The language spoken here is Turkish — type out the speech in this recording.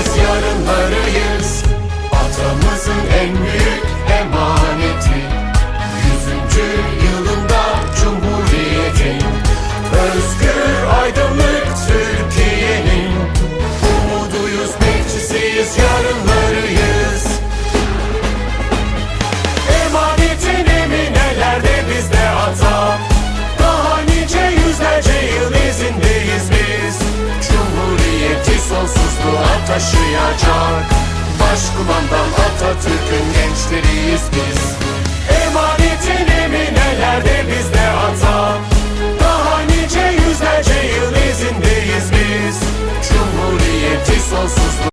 bekçisiyiz yarınlarıyız. Atamızın sonsuzluğa taşıyacak. Başkumandan Atatürk'ün gençleriyiz biz. Emanetin eminelerde bizde ata Daha nice yüzlerce yıl izindeyiz biz. Cumhuriyeti sonsuzluğa